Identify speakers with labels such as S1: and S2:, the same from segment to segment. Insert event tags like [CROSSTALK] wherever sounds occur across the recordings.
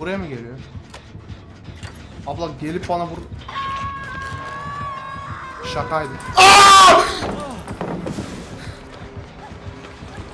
S1: Buraya mı geliyor? Abla gelip bana vur... Şakaydı. Aa!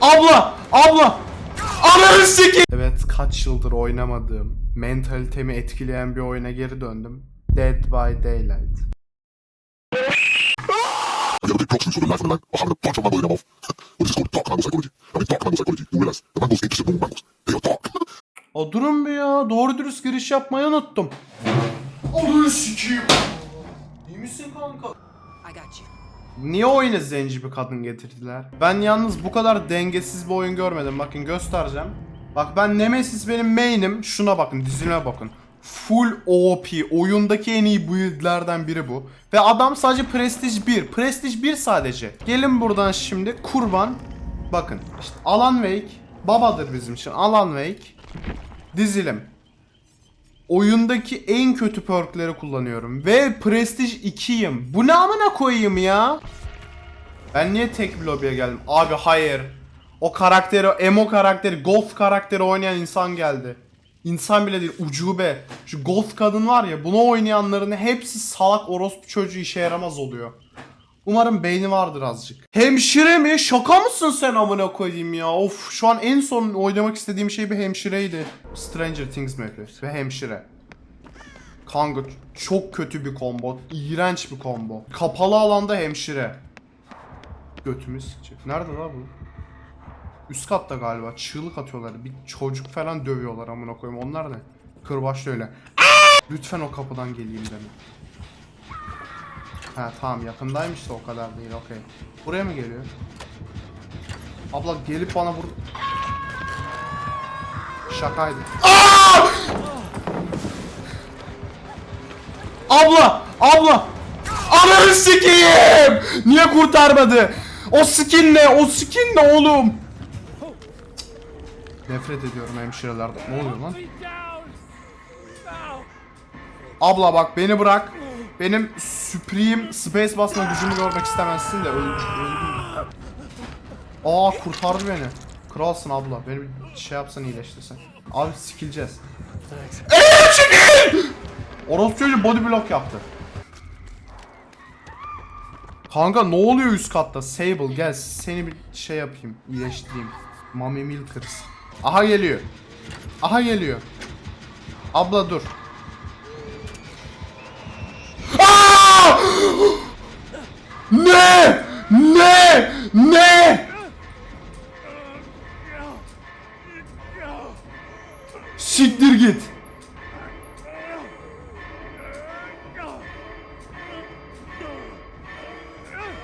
S1: Abla! Abla! Ananı sikeyim! Evet kaç yıldır oynamadığım, mentalitemi etkileyen bir oyuna geri döndüm. Dead by Daylight.
S2: I a big for the life of the land. I'll have a punch on my body mouth. well, this is called dark mango psychology. I mean, dark mango psychology. You realize the mangoes ain't just normal mangoes.
S1: O durun bir ya. Doğru dürüst giriş yapmayı unuttum. Ananı sikeyim. İyi misin kanka?
S3: I got you.
S1: Niye oyuna zenci bir kadın getirdiler? Ben yalnız bu kadar dengesiz bir oyun görmedim. Bakın göstereceğim. Bak ben Nemesis benim main'im. Şuna bakın dizime bakın. Full OP. Oyundaki en iyi build'lerden biri bu. Ve adam sadece Prestige 1. Prestige 1 sadece. Gelin buradan şimdi kurban. Bakın işte Alan Wake. Babadır bizim için. Alan Wake. Dizilim. Oyundaki en kötü perkleri kullanıyorum. Ve Prestige 2'yim. Bu ne amına koyayım ya? Ben niye tek bir lobiye geldim? Abi hayır. O karakteri, emo karakteri, goth karakteri oynayan insan geldi. İnsan bile değil, ucube. Şu goth kadın var ya, bunu oynayanların hepsi salak orospu çocuğu işe yaramaz oluyor. Umarım beyni vardır azıcık. Hemşire mi? Şaka mısın sen amına koyayım ya? Of şu an en son oynamak istediğim şey bir hemşireydi. Stranger Things map'i ve hemşire. Kanka çok kötü bir combo. iğrenç bir combo. Kapalı alanda hemşire. Götümüz sıkacak. Nerede la bu? Üst katta galiba. Çığlık atıyorlar. Bir çocuk falan dövüyorlar amına koyayım. Onlar ne? Kırbaçlı öyle. Lütfen o kapıdan geleyim deme. Ha tamam yakındaymış da o kadar değil okey. Buraya mı geliyor? Abla gelip bana vur... Şakaydı. Aa! Abla! Abla! Ananı sikeyim! Niye kurtarmadı? O skin ne? O skin ne oğlum? Nefret ediyorum hemşirelerden. Ne oluyor lan? Abla bak beni bırak. Benim Supreme Space basma gücümü görmek istemezsin de öldüm. Aa kurtardı beni. Kralsın abla. Beni bir şey yapsan iyileştirsen. Abi sikileceğiz. Eee çekil! Orospu çocuğu body block yaptı. Kanka ne oluyor üst katta? Sable gel seni bir şey yapayım. iyileştireyim. Mami Milkers. Aha geliyor. Aha geliyor. Abla dur. Ne? Ne? Ne? Siktir git.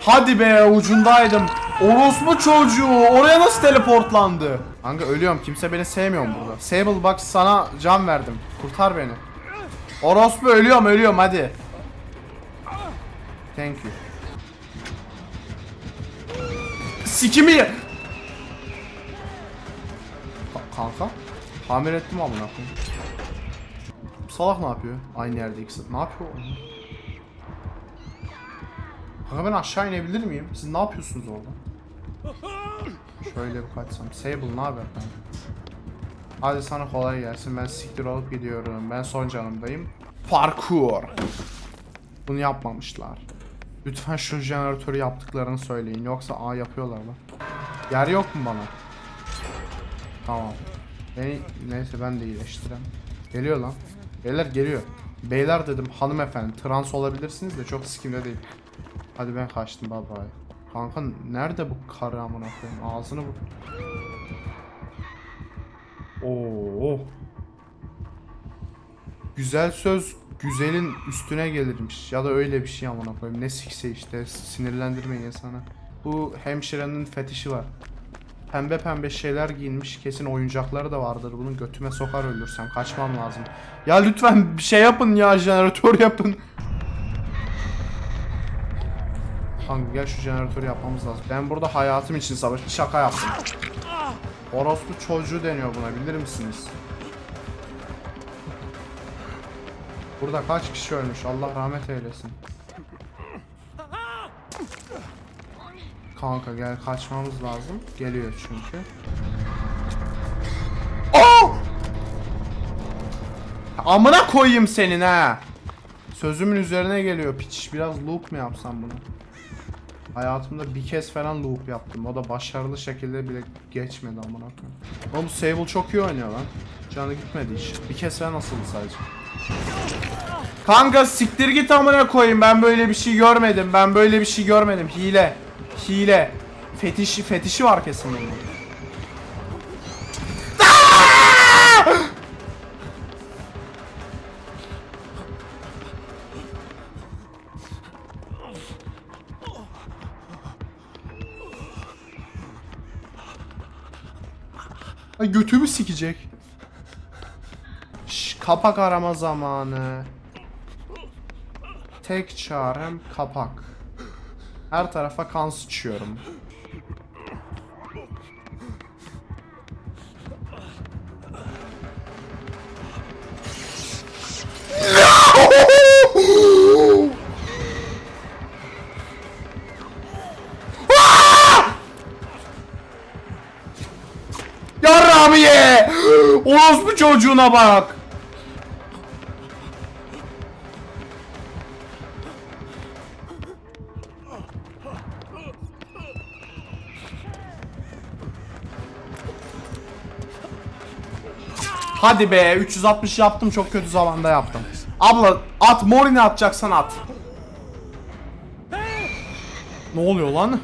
S1: Hadi be ucundaydım. Orospu çocuğu oraya nasıl teleportlandı? Kanka ölüyorum kimse beni sevmiyor burada? Sable bak sana can verdim. Kurtar beni. Orospu ölüyorum ölüyorum hadi. Thank you. Sikimi ye- Ka- Kanka. Tamir ettim amına koyayım. Salak ne yapıyor? Aynı yerde ikisi. Ne yapıyor? o? Kanka ben aşağı inebilir miyim? Siz ne yapıyorsunuz orada? Şöyle bir kaçsam. Sable ne haber? Hadi sana kolay gelsin. Ben siktir olup gidiyorum. Ben son canımdayım. Parkur. Bunu yapmamışlar. Lütfen şu jeneratörü yaptıklarını söyleyin. Yoksa A yapıyorlar lan. Yer yok mu bana? Tamam. Beni neyse ben de iyileştirem. Geliyor lan. Beyler geliyor. Beyler dedim hanımefendi trans olabilirsiniz de çok sikimde değil. Hadi ben kaçtım bye bye. Kanka nerede bu karı amına koyayım? Ağzını bu. Oo. Güzel söz güzelin üstüne gelirmiş ya da öyle bir şey amına koyayım. Ne sikse işte sinirlendirmeyin insana. Bu hemşirenin fetişi var. Pembe pembe şeyler giyinmiş. Kesin oyuncakları da vardır. Bunun götüme sokar öldürsem. Kaçmam lazım. Ya lütfen bir şey yapın ya. Jeneratör yapın. Kanka gel şu jeneratörü yapmamız lazım. Ben burada hayatım için savaş şaka yaptım. Orospu çocuğu deniyor buna bilir misiniz? Burada kaç kişi ölmüş Allah rahmet eylesin. Kanka gel kaçmamız lazım. Geliyor çünkü. Aa! Amına koyayım senin ha. Sözümün üzerine geliyor piç. Biraz loop mu yapsam bunu? Hayatımda bir kez falan loop yaptım. O da başarılı şekilde bile geçmedi amına koyayım. Oğlum Sable çok iyi oynuyor lan. Canı gitmedi hiç. Bir kez falan asıldı sadece. Kanka siktir git amına koyayım. Ben böyle bir şey görmedim. Ben böyle bir şey görmedim. Hile. Hile. Fetişi fetişi var kesin bunun. Ay götümü sikecek. Kapak arama zamanı. Tek çarem kapak. Her tarafa kan sıçıyorum. Yarrağımı ye! Orospu çocuğuna bak! Hadi be 360 yaptım çok kötü zamanda yaptım. Abla at Morin'i atacaksan at. Ne oluyor lan?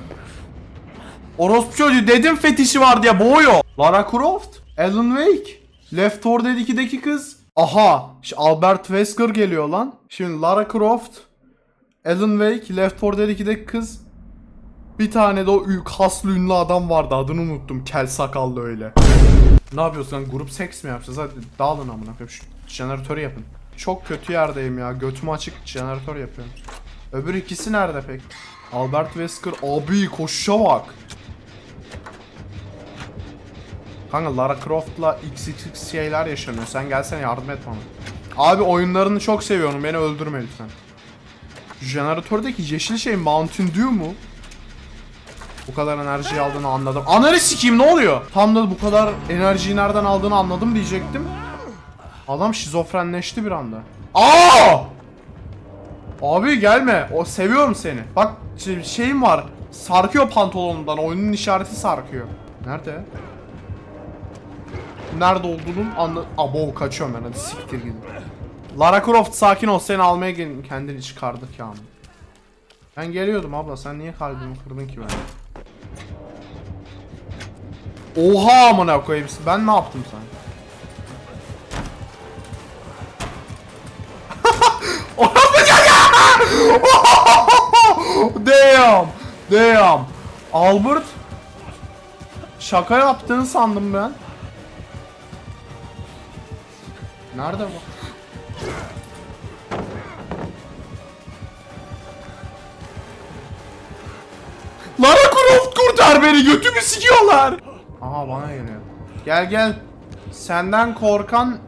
S1: Orospu çocuğu dedim fetişi var diye boğuyor. Lara Croft, Alan Wake, Left 4 Dead 2'deki kız. Aha, şu Albert Wesker geliyor lan. Şimdi Lara Croft, Alan Wake, Left 4 Dead 2'deki kız. Bir tane de o kaslı ünlü adam vardı adını unuttum. Kel sakallı öyle. Ne yapıyorsun lan? Grup seks mi yapacağız? Hadi dağılın amına koyayım. Şu jeneratörü yapın. Çok kötü yerdeyim ya. Götüm açık jeneratör yapıyorum. Öbür ikisi nerede pek? Albert Wesker abi koşuşa bak. Kanka Lara Croft'la XXX şeyler yaşanıyor. Sen gelsene yardım et bana. Abi oyunlarını çok seviyorum. Beni öldürme lütfen. Jeneratördeki yeşil şey Mountain Dew mu? Bu kadar enerjiyi aldığını anladım. Ananı sikeyim ne oluyor? Tam da bu kadar enerjiyi nereden aldığını anladım diyecektim. Adam şizofrenleşti bir anda. Aa! Abi gelme. O seviyorum seni. Bak şey- şeyim var. Sarkıyor pantolonumdan. Oyunun işareti sarkıyor. Nerede? Nerede olduğunun anla... Abo kaçıyorum ben hadi siktir gidin. Lara Croft sakin ol seni almaya gelin. Kendini çıkardık ya. Ben geliyordum abla sen niye kalbimi kırdın ki ben? Oha amına koyayım ben ne yaptım sen? [LAUGHS] [LAUGHS] Damn! Damn! Albert Şaka yaptığını sandım ben. Nerede bu? Lara Croft kurtar beni götümü sikiyorlar. Aha bana geliyor. Gel gel. Senden korkan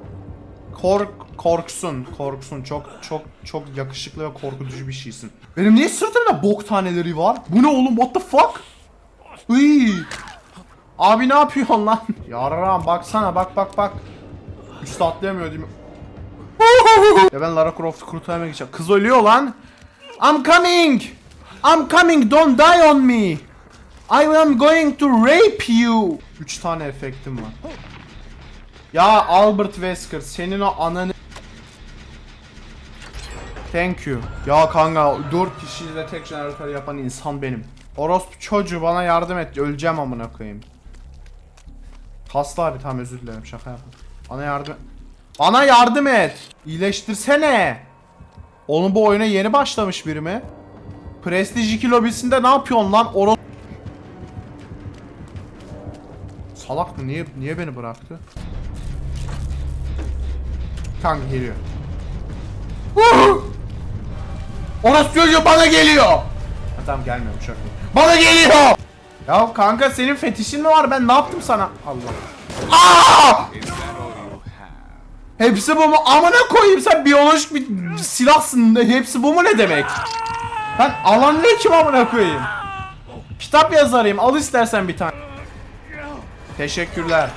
S1: kork korksun. Korksun. Çok çok çok yakışıklı ve korkutucu bir şeysin. Benim niye sırtımda bok taneleri var? Bu ne oğlum? What the fuck? Iy. Abi ne yapıyorsun lan? [LAUGHS] Yarram baksana bak bak bak. Üstü atlayamıyor değil mi? ya ben Lara Croft'u kurtarmaya gideceğim. Kız ölüyor lan. I'm coming. I'm coming. Don't die on me. I am going to rape you. 3 tane efektim var. Ya Albert Wesker senin o ananı Thank you. Ya kanka 4 kişiyle tek jeneratör yapan insan benim. Orospu çocuğu bana yardım et. Öleceğim amına koyayım. Kaslı abi tamam özür dilerim şaka yaptım. Bana yardım Bana yardım et. İyileştirsene. Onun bu oyuna yeni başlamış biri mi? Prestige 2 lobisinde ne yapıyorsun lan? Oros Salak mı? Niye niye beni bıraktı? Kanka geliyor. Orası çocuğu bana geliyor. Ha, tamam gelmiyor uçak. Bana geliyor. Ya kanka senin fetişin mi var? Ben ne yaptım sana? Allah. Aa! Hepsi bu mu? Amına koyayım sen biyolojik bir silahsın. Hepsi bu mu ne demek? Ben alan ne kim amına koyayım? Kitap yazarıyım. Al istersen bir tane. Teşekkürler.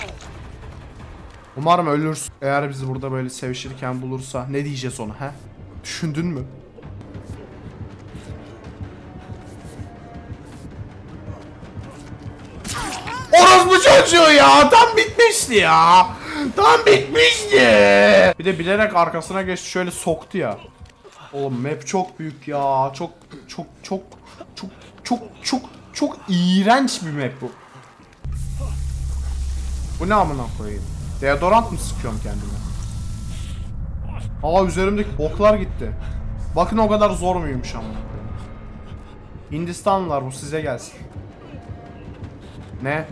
S1: Umarım ölürsün. Eğer bizi burada böyle sevişirken bulursa ne diyeceğiz ona he? Düşündün mü? Orospu çocuğu ya. Tam bitmişti ya. Tam bitmişti. Bir de bilerek arkasına geçti şöyle soktu ya. Oğlum map çok büyük ya. Çok çok çok çok çok çok çok iğrenç bir map bu. Bu ne amına koyayım? Deodorant mı sıkıyorum kendime? Aa üzerimdeki boklar gitti. Bakın o kadar zor muymuş koyayım. Hindistanlılar bu size gelsin. Ne?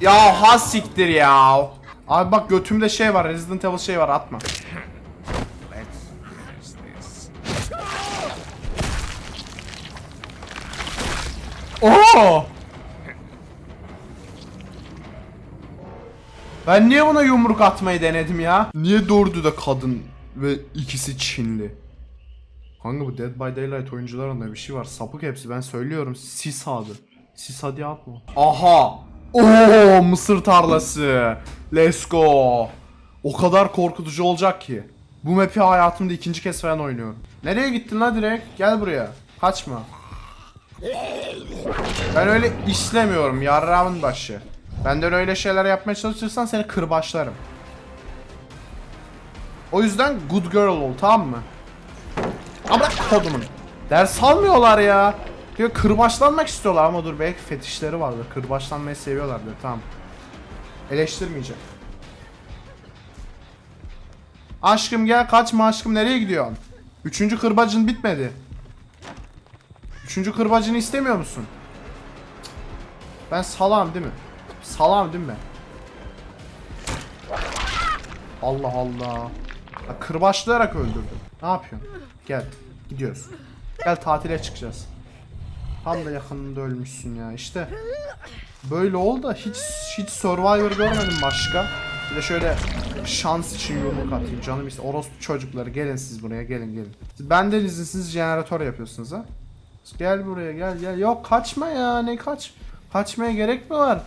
S1: Ya has siktir ya. Abi bak götümde şey var. Resident Evil şey var atma. Oo! Ben niye buna yumruk atmayı denedim ya? Niye dördü de kadın ve ikisi Çinli? Kanka bu Dead by Daylight oyuncularında bir şey var. Sapık hepsi ben söylüyorum. Sis adı. Sis hadi atma. Aha! Oo mısır tarlası. Let's go. O kadar korkutucu olacak ki. Bu map'i hayatımda ikinci kez falan oynuyorum. Nereye gittin la direkt? Gel buraya. Kaçma. Ben öyle işlemiyorum yarrağımın başı. Benden öyle şeyler yapmaya çalışırsan seni kırbaçlarım. O yüzden good girl ol tamam mı? Ama kodumun. Ders almıyorlar ya. Diyor kırbaçlanmak istiyorlar ama dur belki fetişleri vardır. Kırbaçlanmayı seviyorlar diyor tamam. Eleştirmeyeceğim. Aşkım gel kaçma aşkım nereye gidiyorsun? Üçüncü kırbacın bitmedi. Üçüncü kırbacını istemiyor musun? Ben salam değil mi? Salam değil mi ben? Allah Allah. Ya kırbaçlayarak öldürdüm. Ne yapıyorsun? Gel. Gidiyoruz. Gel tatile çıkacağız. Tam da yakınında ölmüşsün ya. İşte böyle oldu da hiç hiç Survivor görmedim başka. Bir de şöyle şans için yumruk atayım canım işte orospu çocukları gelin siz buraya gelin gelin. Siz benden izinsiz jeneratör yapıyorsunuz ha. Gel buraya gel gel. Yok kaçma ya ne kaç. Kaçmaya gerek mi var?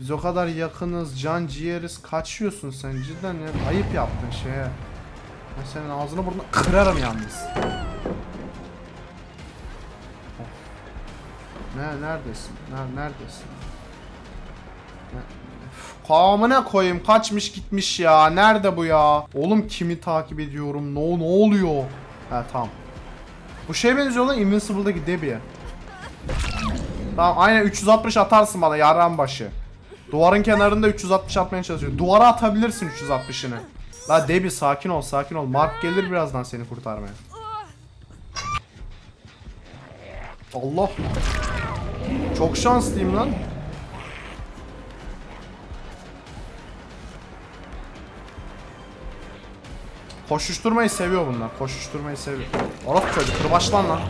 S1: Biz o kadar yakınız, can ciğeriz. Kaçıyorsun sen cidden ya. Ayıp yaptın şeye. Ben senin ağzını burnunu kırarım yalnız. Ne neredesin? Ne, neredesin? Ne? Kamına koyayım kaçmış gitmiş ya. Nerede bu ya? Oğlum kimi takip ediyorum? Ne ne oluyor? Ha tamam. Bu şey benziyor lan Invincible'daki Debbie'ye. Tamam aynen 360 atarsın bana yaran başı. Duvarın kenarında 360 atmaya çalışıyor. Duvara atabilirsin 360'ını. La Debbie sakin ol sakin ol. Mark gelir birazdan seni kurtarmaya. Allah. Çok şanslıyım lan. Koşuşturmayı seviyor bunlar. Koşuşturmayı seviyor. Orası çocuk kırbaçlan lan.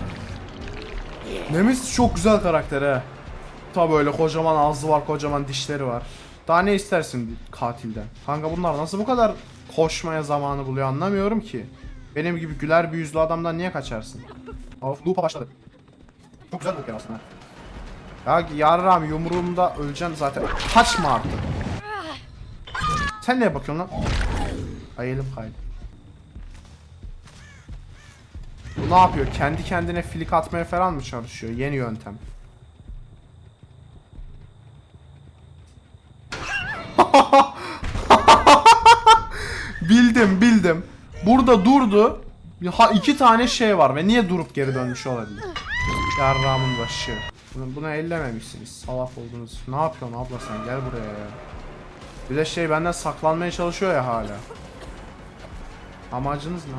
S1: Nemesis çok güzel karakter he. Tabi öyle kocaman ağzı var, kocaman dişleri var. Daha ne istersin katilden? Kanka bunlar nasıl bu kadar koşmaya zamanı buluyor anlamıyorum ki. Benim gibi güler bir yüzlü adamdan niye kaçarsın? Of loop'a başladı. Çok güzel ya aslında. Ya yarram yumruğumda öleceksin zaten. Kaçma artık. Sen neye bakıyorsun lan? Ay kaydı. Bu ne yapıyor? Kendi kendine flick atmaya falan mı çalışıyor? Yeni yöntem. [LAUGHS] bildim bildim. Burada durdu. Ha iki tane şey var ve niye durup geri dönmüş olabilir? Yarrağımın başı. Bunu, bunu ellememişsiniz. Salak oldunuz. Ne yapıyorsun abla sen? Gel buraya ya. Bir de şey benden saklanmaya çalışıyor ya hala. Amacınız ne?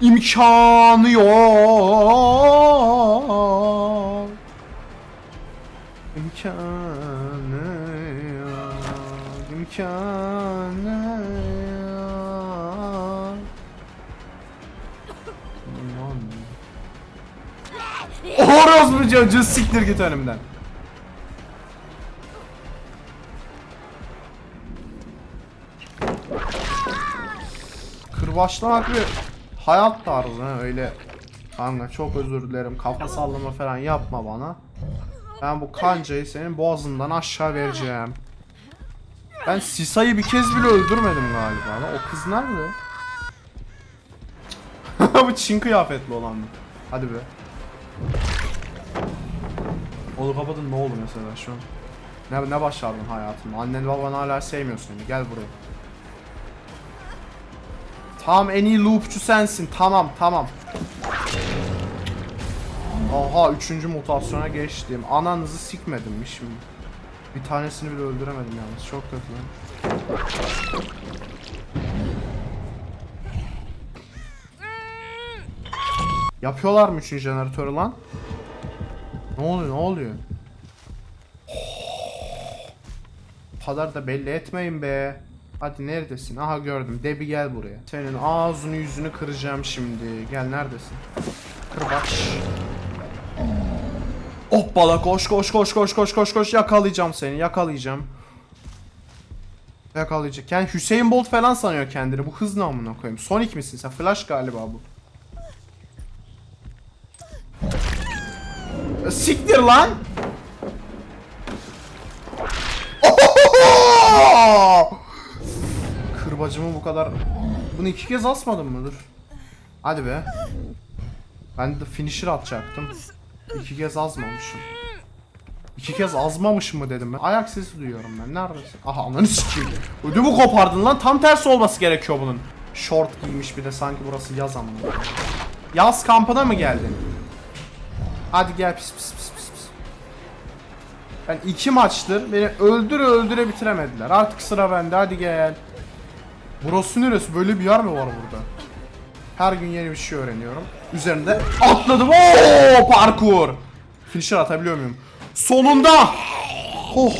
S1: İmkanı yok. İmkanı yok. İmkanı yok. Aman. Orospu çocuğu siktir git önümden. Kırbaçlamak bir hayat tarzı öyle Kanka çok özür dilerim kafa sallama falan yapma bana Ben bu kancayı senin boğazından aşağı vereceğim. Ben Sisa'yı bir kez bile öldürmedim galiba. Lan o kız nerede? [LAUGHS] bu Çin kıyafetli olan mı? Hadi be. Onu kapadın ne oldu mesela şu an? Ne, ne başardın hayatım? Annen baban hala sevmiyor seni. Gel buraya. Tamam en iyi loopçu sensin. Tamam tamam. Aha üçüncü mutasyona geçtim. Ananızı sikmedim mi şimdi? Bir tanesini bile öldüremedim yalnız. Çok kötü lan. Yapıyorlar mı üçüncü jeneratörü lan? Ne oluyor ne oluyor? Bu kadar da belli etmeyin be. Hadi neredesin? Aha gördüm. Debi gel buraya. Senin ağzını yüzünü kıracağım şimdi. Gel neredesin? Kırbaç. Hoppala koş koş koş koş koş koş koş yakalayacağım seni yakalayacağım. Yakalayacak. Yani Hüseyin Bolt falan sanıyor kendini. Bu hız ne amına koyayım? Sonic misin sen? Flash galiba bu. Siktir lan! Kırbacımı bu kadar... Bunu iki kez asmadım mıdır? Hadi be. Ben de finisher atacaktım. İki kez azmamışım. İki kez azmamış mı dedim ben. Ayak sesi duyuyorum ben. Neredesin? Aha ananı sikeyim. Ödümü kopardın lan. Tam tersi olması gerekiyor bunun. Short giymiş bir de sanki burası yaz ama. Yaz kampına mı geldin? Hadi gel pis pis pis pis pis. Ben iki maçtır beni öldüre öldüre bitiremediler. Artık sıra bende. Hadi gel. Burası neresi? Böyle bir yer mi var burada? Her gün yeni bir şey öğreniyorum. Üzerinde atladım. Oo parkur. Finisher atabiliyor muyum? Sonunda. Oh.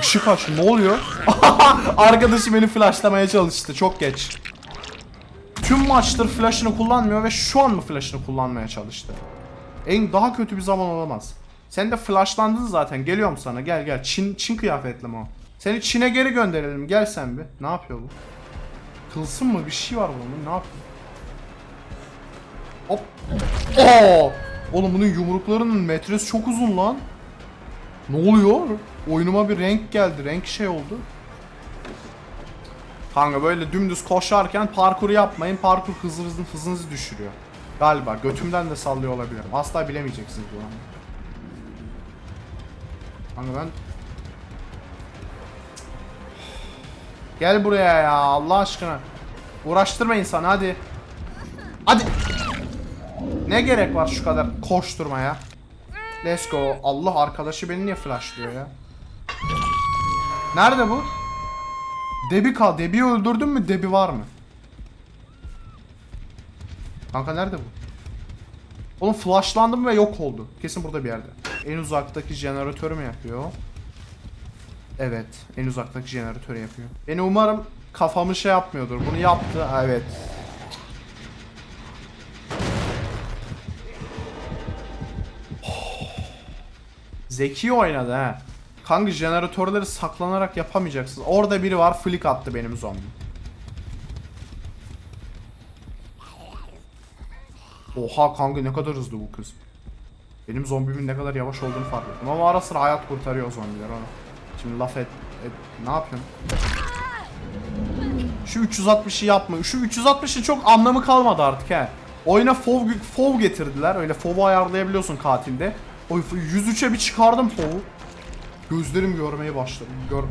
S1: Işık aç. Ne oluyor? [LAUGHS] Arkadaşım beni flashlamaya çalıştı. Çok geç. Tüm maçtır flash'ını kullanmıyor ve şu an mı flash'ını kullanmaya çalıştı? En daha kötü bir zaman olamaz. Sen de flashlandın zaten. Geliyorum sana. Gel gel. Çin Çin kıyafetli mi o? Seni Çin'e geri gönderelim. Gel sen bir. Ne yapıyor bu? Tılsım mı? Bir şey var bunun. Ne yapıyor? Hop. Oo! Oğlum bunun yumruklarının metresi çok uzun lan. Ne oluyor? Oyunuma bir renk geldi. Renk şey oldu. Kanka böyle dümdüz koşarken parkur yapmayın. Parkur hızınızı, hızınızı düşürüyor. Galiba götümden de sallıyor olabilirim. Asla bilemeyeceksiniz bu an. Kanka ben... Gel buraya ya Allah aşkına. Uğraştırma insanı hadi. Hadi. Ne gerek var şu kadar koşturmaya? Let's go. Allah arkadaşı beni niye flashlıyor ya? Nerede bu? Debi kal. Debi'yi öldürdün mü? Debi var mı? Kanka nerede bu? Oğlum flashlandım ve yok oldu. Kesin burada bir yerde. En uzaktaki jeneratörü mü yapıyor? Evet. En uzaktaki jeneratörü yapıyor. Beni umarım kafamı şey yapmıyordur. Bunu yaptı. Evet. Zeki oynadı ha. Kanka jeneratörleri saklanarak yapamayacaksın. Orada biri var flick attı benim zombi. Oha kanka ne kadar hızlı bu kız. Benim zombimin ne kadar yavaş olduğunu fark ettim. Ama ara sıra hayat kurtarıyor zombiler ona. Şimdi laf et, et ne yapıyorsun? Şu 360'ı yapma. Şu 360'ın çok anlamı kalmadı artık he. Oyuna fov, fov getirdiler. Öyle fov'u ayarlayabiliyorsun katilde. O 103'e bir çıkardım fov'u. Gözlerim görmeye başladı. Gör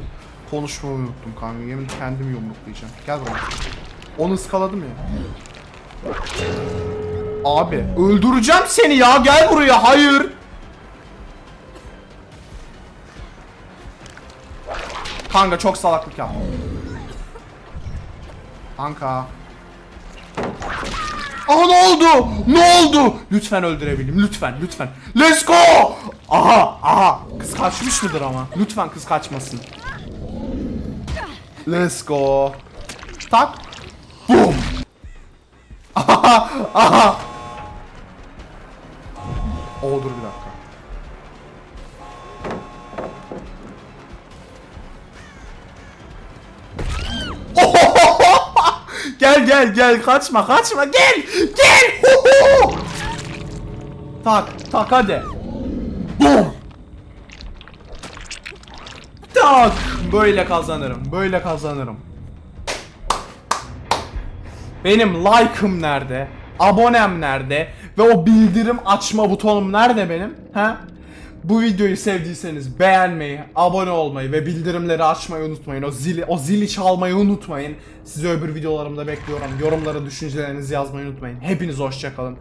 S1: konuşmayı unuttum kanka. Yemin kendim yumruklayacağım. Gel buraya. Onu ıskaladım ya. Abi öldüreceğim seni ya. Gel buraya. Hayır. Kanka çok salaklık yaptım. Kanka. Aha ne oldu? Ne oldu? Lütfen öldürebilirim. Lütfen, lütfen. Let's go! Aha, aha. Kız kaçmış mıdır ama? Lütfen kız kaçmasın. Let's go. Tak. Boom. Aha, aha. Oo dur bir dakika. Gel gel gel kaçma kaçma gel gel. Tak tak hadi. Boom! Tak! Böyle kazanırım. Böyle kazanırım. Benim like'ım nerede? Abonem nerede? Ve o bildirim açma butonum nerede benim? Ha? Bu videoyu sevdiyseniz beğenmeyi, abone olmayı ve bildirimleri açmayı unutmayın. O zili, o zili çalmayı unutmayın. Sizi öbür videolarımda bekliyorum. Yorumlara düşüncelerinizi yazmayı unutmayın. Hepiniz hoşçakalın.